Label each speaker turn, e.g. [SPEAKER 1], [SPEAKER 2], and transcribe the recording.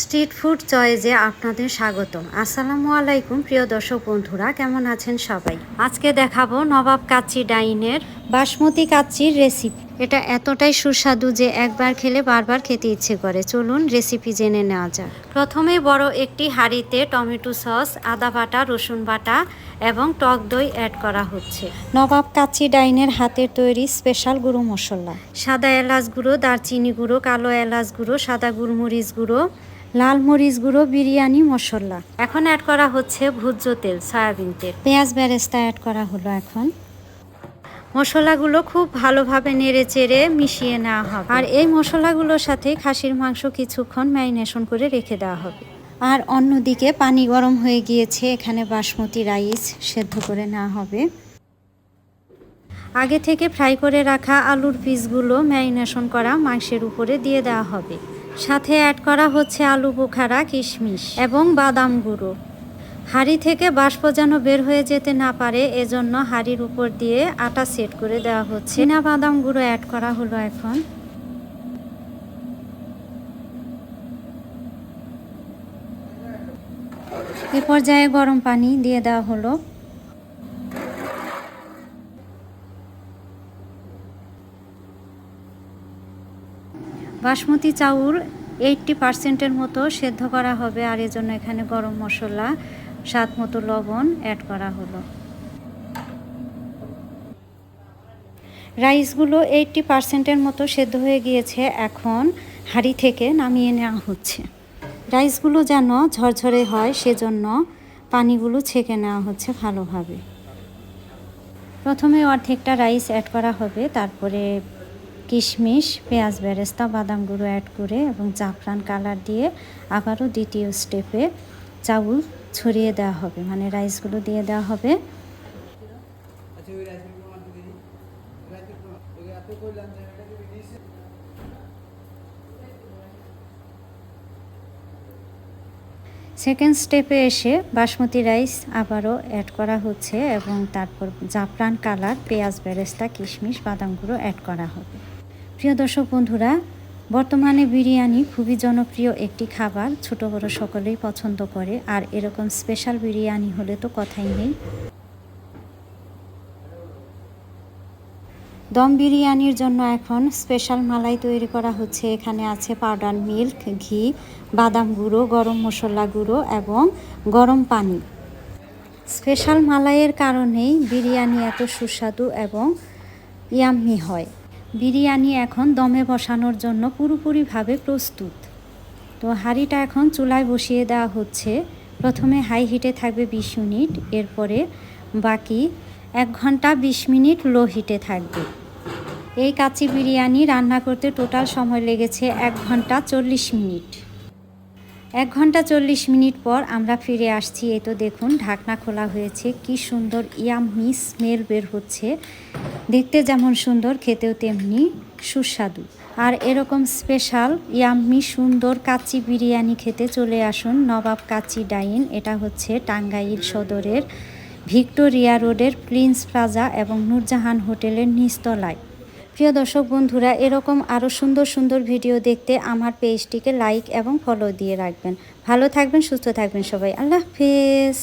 [SPEAKER 1] Street food চয়েজে আপনাদের স্বাগত আসসালামু আলাইকুম, প্রিয় দর্শক বন্ধুরা, কেমন আছেন সবাই? আজকে দেখাবো নবাব কাচ্চি ডাইনের বাসমতি কাচ্চির রেসিপি। এটা এতটাই সুস্বাদু যে একবার খেলে বারবার খেতে ইচ্ছে করে। চলুন রেসিপি জেনে নেওয়া যাক। প্রথমে বড় একটি হাঁড়িতে টমেটো সস, আদা বাটা, রসুন বাটা এবং টক দই অ্যাড করা হচ্ছে। নবাব কাচ্চি ডাইনের হাতের তৈরি স্পেশাল গুঁড়ো মশলা। সাদা এলাচ গুঁড়ো, দারচিনি গুঁড়ো, কালো এলাচ গুঁড়ো, সাদা গোলমরিচ গুঁড়ো লাল মরিচ গুঁড়ো, বিরিয়ানি, মশলা। এখন অ্যাড করা হচ্ছে ভুজ্য তেল, সয়াবিন তেল। পেঁয়াজ বেরেস্তা অ্যাড করা হলো এখন। মশলাগুলো খুব ভালোভাবে নেড়ে চেড়ে মিশিয়ে নেওয়া হবে। আর এই মশলাগুলোর সাথে খাসির মাংস কিছুক্ষণ ম্যারিনেশন করে রেখে দেওয়া হবে। আর অন্যদিকে পানি গরম হয়ে গিয়েছে, এখানে বাসমতি রাইস সেদ্ধ করে নেওয়া হবে। আগে থেকে ফ্রাই করে রাখা আলুর পিসগুলো ম্যারিনেশন করা মাংসের উপরে দিয়ে দেওয়া হবে। সাথে অ্যাড করা হচ্ছে আলু, বোখারা, কিশমিশ এবং বাদাম গুঁড়ো। হাঁড়ি থেকে বাষ্প যেন বের হয়ে যেতে না পারে, এজন্য হাঁড়ির উপর দিয়ে আটা সেট করে দেওয়া হচ্ছে। না বাদাম গুঁড়ো অ্যাড করা হলো এখন। এ পর্যায়ে গরম পানি দিয়ে দেওয়া হলো। বাসমতি চাউল এইটটি পার্সেন্টের মতো সেদ্ধ করা হবে আর এজন্য এখানে গরম মশলা, স্বাদ মতো লবণ অ্যাড করা হলো। রাইসগুলো এইটটি পার্সেন্টের মতো সেদ্ধ হয়ে গিয়েছে, এখন হাঁড়ি থেকে নামিয়ে নেওয়া হচ্ছে। রাইসগুলো যেন ঝরঝরে হয় সেজন্য পানিগুলো ছেঁকে নেওয়া হচ্ছে ভালোভাবে। প্রথমে অর্ধেকটা রাইস অ্যাড করা হবে, তারপরে কিশমিশ পেঁয়াজ বেরেস্তা বাদাম গুঁড়ো অ্যাড করে এবং জাফরান কালার দিয়ে আবারও দ্বিতীয় স্টেপে চাউল ছড়িয়ে দেওয়া হবে। মানে রাইসগুলো দিয়ে দেওয়া হবে।
[SPEAKER 2] আচ্ছা
[SPEAKER 1] সেকেন্ড স্টেপে এসে বাসমতি রাইস আবারও অ্যাড করা হচ্ছে এবং তারপর জাফরান কালার পেঁয়াজ বেরেস্তা কিশমিশ বাদাম গুঁড়ো অ্যাড করা হবে। প্রিয় দর্শক বন্ধুরা, বর্তমানে বিরিয়ানি খুবই জনপ্রিয় একটি খাবার, ছোট বড় সকলেই পছন্দ করে, আর এরকম স্পেশাল বিরিয়ানি হলে তো কথাই নেই। দম বিরিয়ানির জন্য এখন স্পেশাল মালাই তৈরি করা হচ্ছে। এখানে আছে পাউডার মিল্ক ঘি, বাদাম গুঁড়ো, গরম মশলা গুঁড়ো এবং গরম পানি। স্পেশাল মালাইয়ের কারণেই বিরিয়ানি এত সুস্বাদু এবং ইয়াম্মি হয়। বিরিয়ানি এখন দমে বসানোর জন্য পুরোপুরিভাবে প্রস্তুত। তো হাঁড়িটা এখন চুলায় বসিয়ে দেওয়া হচ্ছে। প্রথমে হাই হিটে থাকবে বিশ মিনিট, এরপরে বাকি এক ঘণ্টা বিশ মিনিট লো হিটে থাকবে। এই কাচি বিরিয়ানি রান্না করতে টোটাল সময় লেগেছে এক ঘণ্টা চল্লিশ মিনিট। এক ঘণ্টা চল্লিশ মিনিট পর আমরা ফিরে আসছি। এই তো দেখুন, ঢাকনা খোলা হয়েছে। কি সুন্দর ইয়াম্মি স্মেল বের হচ্ছে। দেখতে যেমন সুন্দর, খেতেও তেমনি সুস্বাদু। আর এরকম স্পেশাল ইয়াম্মি সুন্দর কাচ্চি বিরিয়ানি খেতে চলে আসুন। নবাব কাচ্চি ডাইন, এটা হচ্ছে টাঙ্গাইল সদরের ভিক্টোরিয়া রোডের প্রিন্স প্লাজা এবং নূরজাহান হোটেলের নিচতলায়। প্রিয় দর্শক বন্ধুরা, এরকম আরও সুন্দর সুন্দর ভিডিও দেখতে আমার পেজটিকে লাইক এবং ফলো দিয়ে রাখবেন। ভালো থাকবেন, সুস্থ থাকবেন সবাই। আল্লাহ হাফেজ।